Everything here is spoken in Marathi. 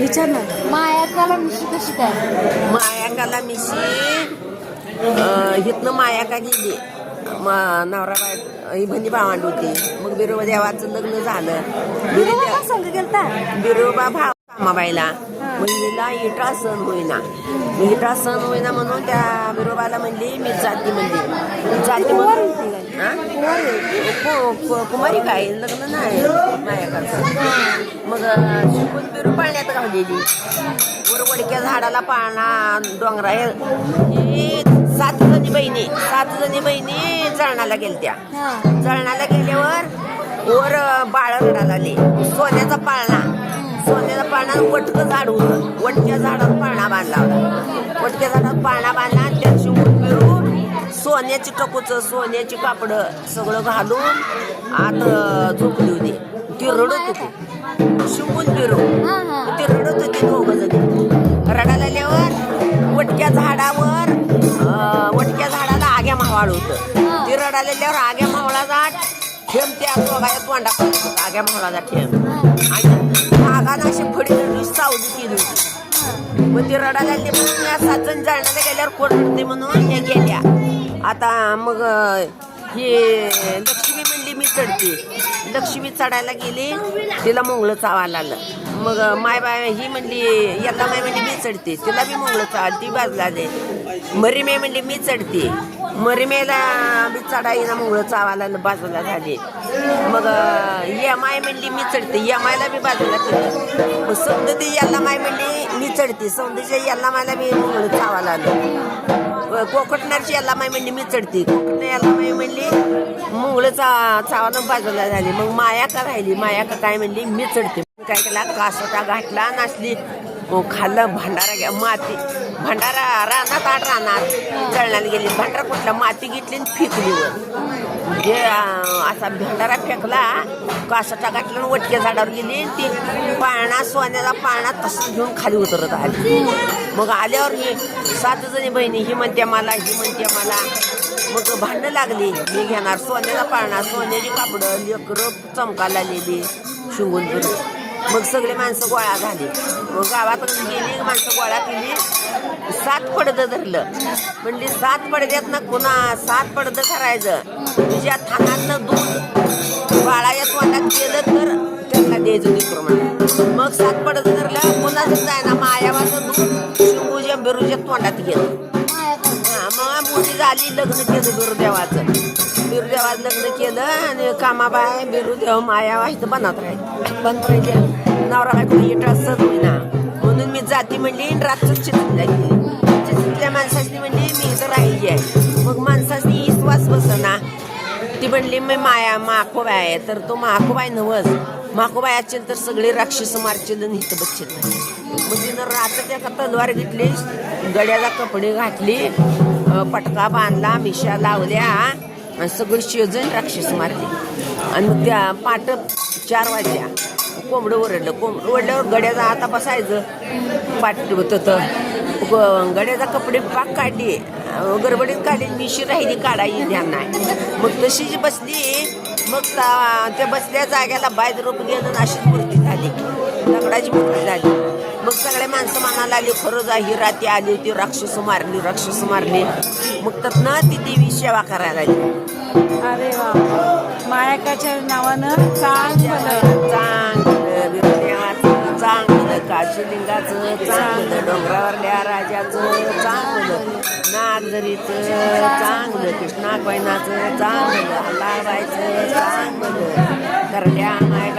विचार ना. मायाकाला मिशी कशी काय? मायाकाला मिशी इथनं मायाका गेली. म- नवरा बाय ही भंडी भावांड होती. मग बिरोबा देवाचं लग्न झालं. बिरो का संघ गेलता? बिरोबा भाव कामाबाईला. हिला इटा सण होईना. इटा सण होईना म्हणून त्या बिरोबाला म्हणली मी जाती म्हणली. जाती म्हणून? कु- कु- कुमारी काय लग्न नाही मग शिकून बिरू पाळण्यात घावलेली झाडाला पाळणा डोंगरा ही सात जणी बहिणी सात जणी बहिणी जळणाला गेलत्या हा जळणाला गेल्यावर वर बाळ रडायला आले सोन्याचा पाळणा सोन्याचा पाळणा वटकं झाड होतं वटक्या झाडावर पाळणा बांधला होता वटक्या झाडावर पाळणा बांधला आणि शिवून फिरून सोन्याची टकोच सोन्याची कापड सगळं घालून आत झोपली होती ती रडत होती. शिवून फिरून ते रडत होते दोघ जणी रडायला आल्यावर वटक्या झाडावर वटक्या झाडाला आग्या मावाळ होतं. ते रडायला आल्यावर आग्या मावळाचा ठेम त्या दोघाया तोंडा आग्या मावळाचा ठेम मग ते रडायला लागले म्हणून या सात जाळण्याला गेल्यावर कोरडते म्हणून त्या गेल्या. आता मग हे लक्ष्मी म्हणली मी चढते. लक्ष्मी चढायला गेली तिला मुंगळं चावायला आलं मग माय बाय ही म्हणली याला माय म्हणली मी चढते. तिला बी मुंगळं चाल ती बाजला दे मरीमे म्हणली मी चढते. मरीमेला बी चढाईना मुंगळं चावायला बाजूला झाली. मग यमाय म्हणली मी चढते. यमायला बी बाजूला केलं. मग सौंदती याला माय म्हणली मी चढते. सौंदतीच्या याला मायला बी मुंगळं चावायला आलं. कोकटणारची याला माय म्हणली मी चढते. कोकण याला माय म्हणली मुंगळं चा चावानं बाजूला झाली. मग माया का राहिली? माया का काय म्हणली? मी चढते. काय केला कासोटा घातला नाचली मग खाल्लं भांडारा घ्या माती. भांडारा रानात आठ रानात जळणाला गेली. भांडारा कुठला? माती घेतली आणि फेकली वर जे म्हणजे, असा भांडारा फेकला कासोटा घातला आणि वटक्या झाडावर गेली आणि ती पाळणा सोन्याचा पाळणा तसं घेऊन खाली उतरत आली. मग आल्यावर ही सात जणी बहिणी ही म्हणते मला ही म्हणते मला. मग भांडणं लागली. मी घेणार सोन्याचा पाळणा सोन्याची कापडं लेकरं चमकाला आलेली शिंगून फिरून मग सगळे माणसं गोळा झाली. मग गावात गेली माणसं गोळा केली. सात पडदं धरलं. म्हणली सात पडद्यात ना पुन्हा सात पडदं करायचं तुझ्या थानातलं दूध बाळाच्या तोंडात गेलं तर त्यांना द्यायचं लेकरं मग सात पडदं धरलं पुन्हा जाय ना मायावाचं दूध शिंगूच्या बिरूच्या तोंडात गेलं. हा, मग मुली झाली लग्न केलं बिरुदेवाचं बिरुदेवाचं लग्न केलं आणि कामाबाय बिरुदेव माया इथं बनत राहील. बनत पाहिजे नवरा बायको म्हणजे येटा सज होईना. म्हणून मी जाती म्हणली आणि रातच चिचल्या गेली माणसाची म्हणली मी इथं राहिली आहे. मग माणसाची विश्वास बसना. ती म्हणली मी माया माकोबाय आहे. तर तो माकोबाय नवस माकोबाय असेल तर सगळे राक्षस मारचेल आणि इथं बसतील. मग तिनं रात्र त्या तलवार घेतली गड्याला कपडे घातली पटका बांधला मिशा लावल्या आणि सगळी शेजून राक्षस मारली. आणि मग त्या पाट चार वाजल्या. कोंबडं ओरडलं. कोंबडं ओरडल्यावर गड्याचा आता बसायचं. पाट होतं तर. ग- गड्याचा कपडे पाक काढली. गडबडीत काढली. मिशी राहिली काढायची ध्यान नाही मग तशी बसली. मग त्या बसल्या जाग्याला बायद रोप गेलं अशीच मूर्ती झाली. दगडाची मूर्ती झाली. मग सगळे माणसं म्हणायला आली खरं जा ही राती आली होती राक्षस मारली राक्षस मारली. मग त्यातनं ती देवी सेवा करायला लागली. अरे वा. मायाकाच्या नावानं चांगलं चांगलं बिरदेवाचं चांगलं काशीलिंगाचं चांगलं डोंगरावरल्या राजाचं चांगलं नागझरीचं चांगलं कृष्णा कोयनाचं चांगलं अलाबाईचं चांगलं करड्या माय